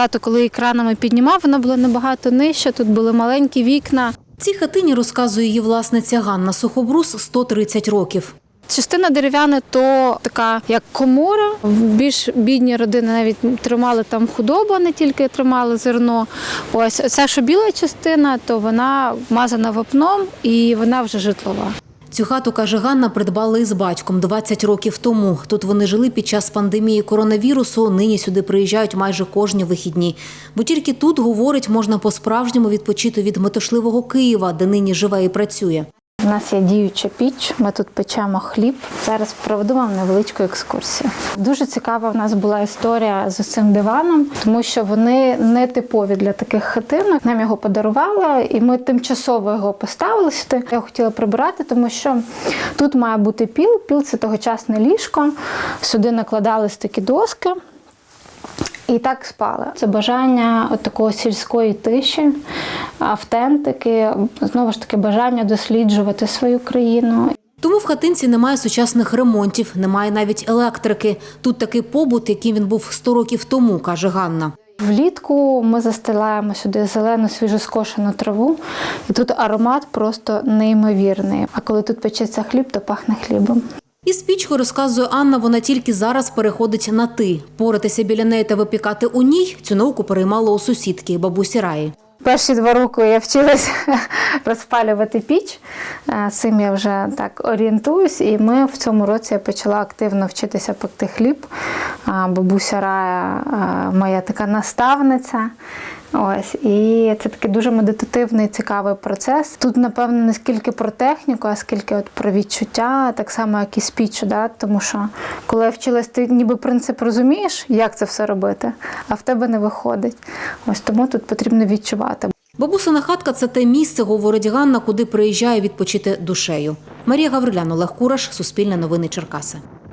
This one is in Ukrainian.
Тато, коли екранами піднімав, вона була набагато нижча. Тут були маленькі вікна. Цій хатині розказує її власниця Ганна Сухобрус 130 років. Частина дерев'яна то така як комора. Більш бідні родини навіть тримали там худобу, не тільки тримали зерно. Ось ця що біла частина, то вона мазана вапном і вона вже житлова. Цю хату, каже Ганна, придбали із батьком 20 років тому. Тут вони жили під час пандемії коронавірусу. Нині сюди приїжджають майже кожні вихідні. Бо тільки тут, говорить, можна по-справжньому відпочити від метушливого Києва, де нині живе і працює. У нас є діюча піч, ми тут печемо хліб. Зараз проведу вам невеличку екскурсію. Дуже цікава в нас була історія з цим диваном, тому що вони не типові для таких хатинок. Нам його подарували, і ми тимчасово його поставили сюди. Я хотіла прибирати, тому що тут має бути піл. Піл це тогочасне ліжко. Сюди накладались такі доски. І так спали. Це бажання от такої сільської тиші, автентики, знову ж таки, бажання досліджувати свою країну. Тому в хатинці немає сучасних ремонтів, немає навіть електрики. Тут такий побут, яким він був 100 років тому, каже Ганна. Влітку ми застилаємо сюди зелену свіжоскошену траву, і тут аромат просто неймовірний. А коли тут печеться хліб, то пахне хлібом. Із пічкою, розказує Анна, вона тільки зараз переходить на ти. Поратися біля неї та випікати у ній цю науку переймала у сусідки бабусі Раї. Перші два роки я вчилась розпалювати піч. Е, Цим я вже так орієнтуюсь, і ми в цьому році почала активно вчитися пекти хліб. Бабуся Рая е, моя така наставниця. Ось, і це такий дуже медитативний, цікавий процес. Тут, напевно, не скільки про техніку, а скільки от про відчуття, так само, як і з піччю, да? тому що коли я вчилась, ти ніби принцип розумієш, як це все робити, а в тебе не виходить. Ось тому тут потрібно відчувати. Бабусина хатка це те місце, говорить Ганна, куди приїжджає відпочити душею. Марія Гаврилян, Олег Кураш, Суспільне новини Черкаси.